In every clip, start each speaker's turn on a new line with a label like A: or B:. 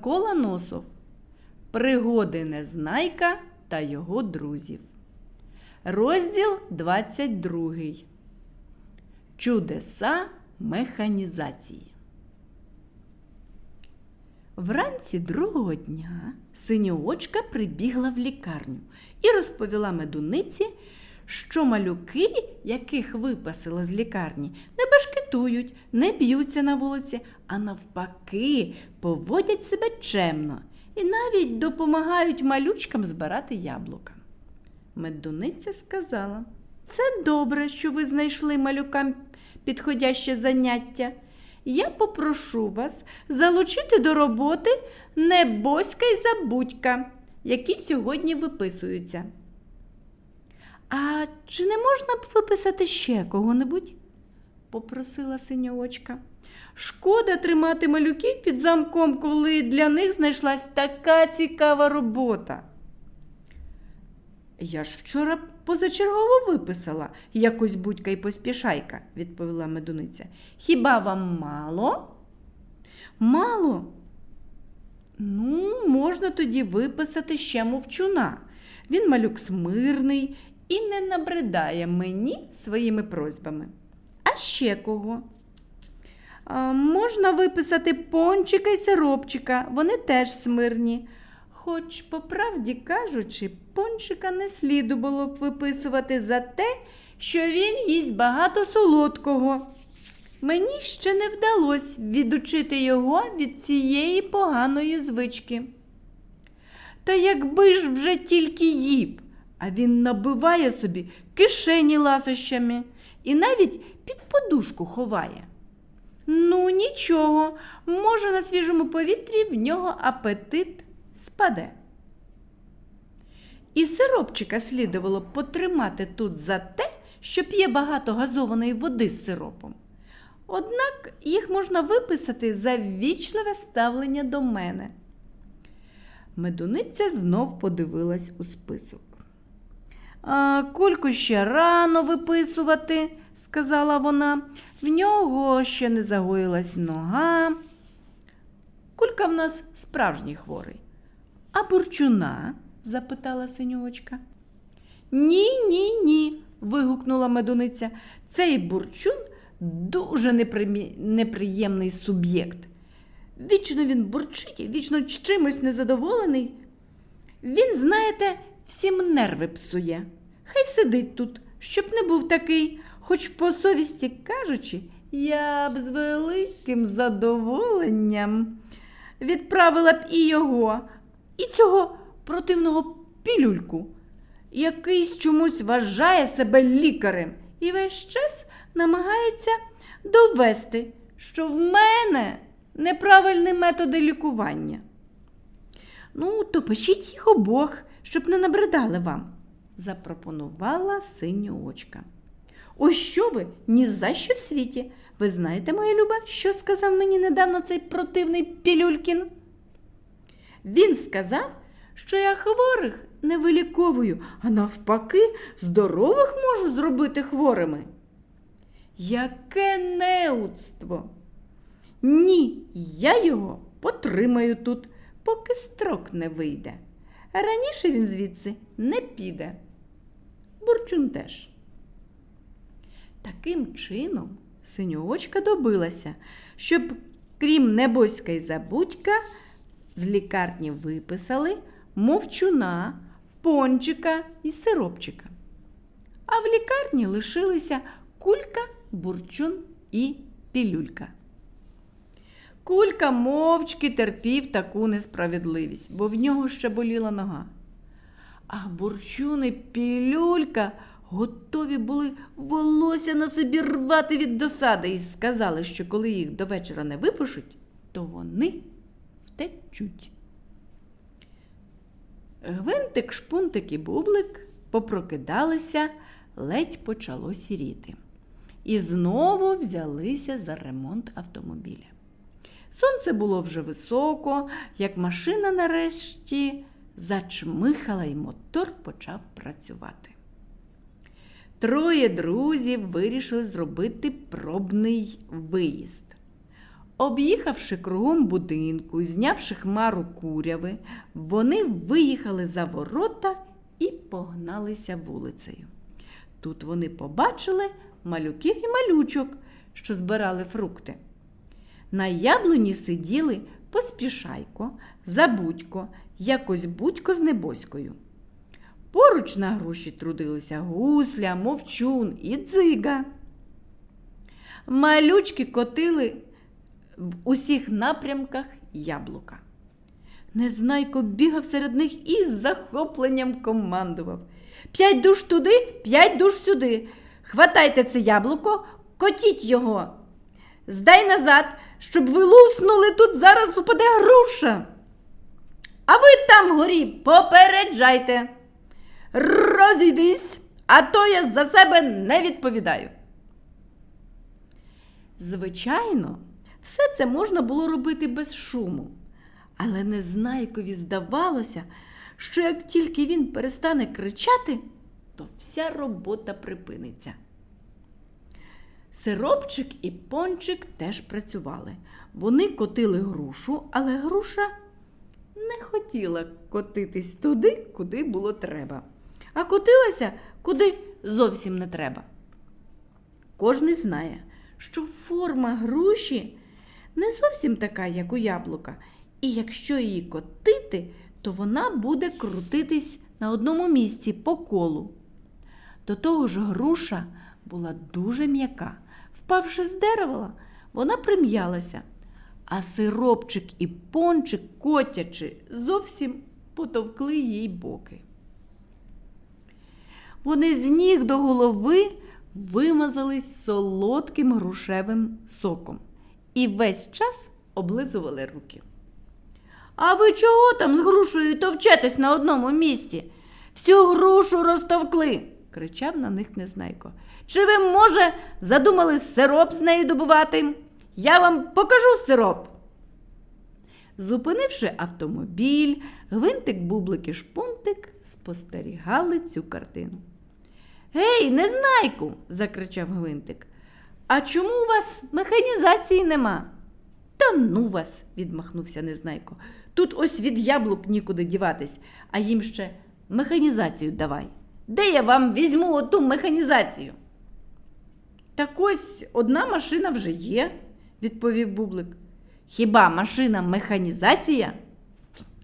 A: Микола Носов. Пригоди Незнайка та його друзів. Розділ 22. Чудеса механізації. Вранці другого дня синьоочка прибігла в лікарню і розповіла медуниці, що малюки, яких випасила з лікарні, не башкетують, не б'ються на вулиці, а навпаки, поводять себе чемно і навіть допомагають малючкам збирати яблука. Медуниця сказала: Це добре, що ви знайшли малюкам підходяще заняття. Я попрошу вас залучити до роботи Небоська й Забудька, які сьогодні виписуються. А чи не можна б виписати ще кого-небудь? Попросила синьоочка. Шкода тримати малюків під замком, коли для них знайшлась така цікава робота. Я ж вчора позачергово виписала якось будька й поспішайка, відповіла медуниця. Хіба вам мало? Мало? Ну, можна тоді виписати ще мовчуна. Він малюк смирний і не набридає мені своїми просьбами. А ще кого? Можна виписати пончика й сиропчика, вони теж смирні. Хоч, по правді кажучи, пончика не сліду було б виписувати за те, що він їсть багато солодкого. Мені ще не вдалося відучити його від цієї поганої звички. Та якби ж вже тільки їв, а він набиває собі кишені ласощами і навіть під подушку ховає. Ну, нічого, може, на свіжому повітрі в нього апетит спаде. І сиропчика слідувало потримати тут за те, що п'є багато газованої води з сиропом. Однак їх можна виписати за вічливе ставлення до мене. Медуниця знов подивилась у список. А, кульку ще рано виписувати, сказала вона. В нього ще не загоїлась нога. Кулька в нас справжній хворий. А бурчуна? запитала синьочка. Ні, ні, ні. вигукнула медуниця. Цей бурчун дуже непримі... неприємний суб'єкт. Вічно він бурчить, вічно чимось незадоволений. Він, знаєте, всім нерви псує. Хай сидить тут, щоб не був такий, хоч по совісті кажучи, я б з великим задоволенням відправила б і його, і цього противного пілюльку, якийсь чомусь вважає себе лікарем і весь час намагається довести, що в мене неправильні методи лікування. Ну, то пишіть їх обох, щоб не набридали вам, запропонувала синьоочка. Ось що ви ні за що в світі. Ви знаєте, моя люба, що сказав мені недавно цей противний Пілюлькін? Він сказав, що я хворих не виліковую, а навпаки, здорових можу зробити хворими. Яке неудство! Ні, я його потримаю тут, поки строк не вийде. Раніше він звідси не піде. Бурчун теж. Таким чином, синьоочка добилася, щоб, крім небоська й забудька, з лікарні виписали мовчуна, пончика і сиропчика. А в лікарні лишилися кулька, бурчун і пілюлька. Кулька мовчки терпів таку несправедливість, бо в нього ще боліла нога. А бурчун і пілюлька готові були волосся на собі рвати від досади і сказали, що коли їх до вечора не випишуть, то вони втечуть. Гвинтик, шпунтик і бублик попрокидалися, ледь почало сіріти. І знову взялися за ремонт автомобіля. Сонце було вже високо, як машина нарешті зачмихала і мотор почав працювати. Троє друзів вирішили зробити пробний виїзд. Об'їхавши кругом будинку і знявши хмару куряви, вони виїхали за ворота і погналися вулицею. Тут вони побачили малюків і малючок, що збирали фрукти. На яблуні сиділи поспішайко, забудько, якось будько з небоською. Поруч на груші трудилися гусля, мовчун і дзига. Малючки котили в усіх напрямках яблука. Незнайко бігав серед них і з захопленням командував. П'ять душ туди, п'ять душ сюди. Хватайте це яблуко, котіть його. Здай назад, щоб ви луснули, тут зараз упаде груша. А ви там горі попереджайте. Розійдись, а то я за себе не відповідаю. Звичайно, все це можна було робити без шуму. Але Незнайкові здавалося, що як тільки він перестане кричати, то вся робота припиниться. Сиропчик і пончик теж працювали. Вони котили грушу, але груша не хотіла котитись туди, куди було треба, а котилася куди зовсім не треба. Кожний знає, що форма груші не зовсім така, як у яблука, і якщо її котити, то вона буде крутитись на одному місці по колу. До того ж, груша була дуже м'яка. Впавши з дерева, вона прим'ялася, а сиропчик і пончик, котячи, зовсім потовкли їй боки. Вони з ніг до голови вимазались солодким грушевим соком і весь час облизували руки. А ви чого там з грушею товчетесь на одному місці? Всю грушу розтовкли, кричав на них Незнайко. Чи ви, може, задумали сироп з нею добувати? Я вам покажу сироп. Зупинивши автомобіль, гвинтик, бублик і шпунтик спостерігали цю картину. Гей, незнайку. закричав гвинтик. А чому у вас механізації нема? Та ну вас, відмахнувся Незнайко. Тут ось від яблук нікуди діватись, а їм ще механізацію давай. Де я вам візьму оту механізацію? Так ось одна машина вже є, відповів Бублик. Хіба машина механізація?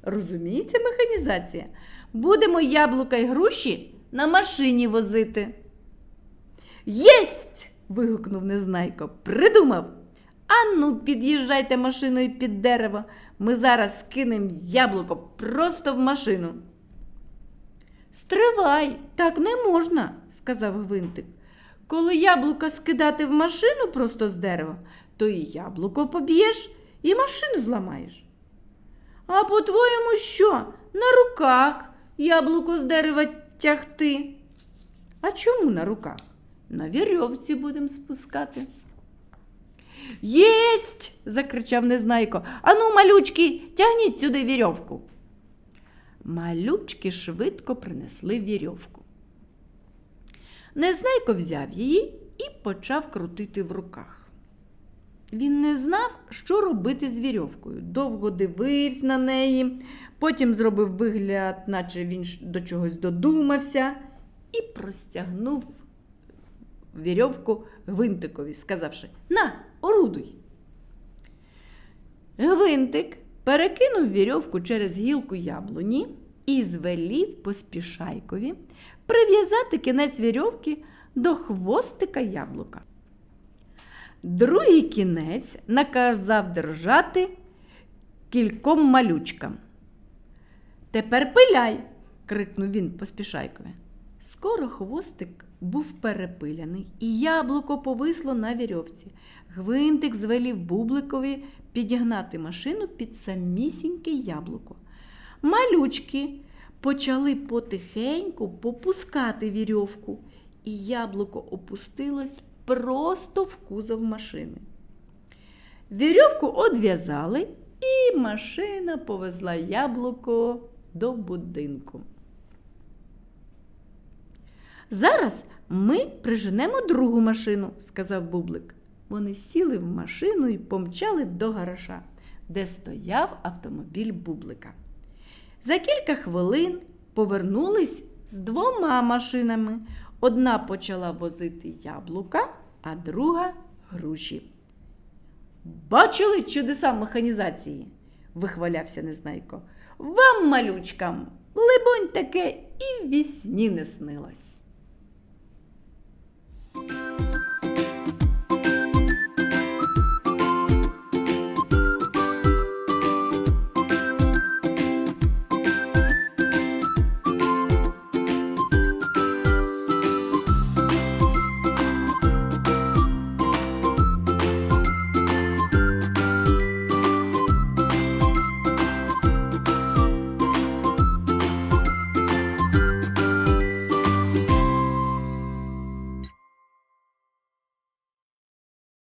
A: Розуміється, механізація. Будемо яблука й груші на машині возити. Єсть! вигукнув Незнайко. Придумав. Ану, під'їжджайте машиною під дерево. Ми зараз скинемо яблуко просто в машину. Стривай, так не можна, сказав Гвинтик. Коли яблука скидати в машину просто з дерева, то і яблуко поб'єш, і машину зламаєш. А по-твоєму що? На руках яблуко з дерева тягти. А чому на руках? На вірьовці будемо спускати. Єсть! закричав Незнайко. Ану, малючки, тягніть сюди вірьовку. Малючки швидко принесли вірьовку. Незнайко взяв її і почав крутити в руках. Він не знав, що робити з вірьовкою. Довго дивився на неї, потім зробив вигляд, наче він до чогось додумався, і простягнув вірьовку гвинтикові, сказавши На, орудуй. Гвинтик перекинув вірьовку через гілку яблуні і звелів поспішайкові прив'язати кінець вірьовки до хвостика яблука. Другий кінець наказав держати кільком малючкам. Тепер пиляй, крикнув він поспішайкові. Скоро хвостик був перепиляний, і яблуко повисло на вірьовці. Гвинтик звелів бубликові підігнати машину під самісіньке яблуко. Малючки почали потихеньку попускати вірьовку, і яблуко опустилось просто в кузов машини. Вірьовку одв'язали, і машина повезла яблуко до будинку. Зараз ми приженемо другу машину, сказав Бублик. Вони сіли в машину і помчали до гаража, де стояв автомобіль Бублика. За кілька хвилин повернулись з двома машинами. Одна почала возити яблука, а друга груші. Бачили чудеса механізації? вихвалявся Незнайко. Вам, малючкам, либонь, таке і вісні не снилось.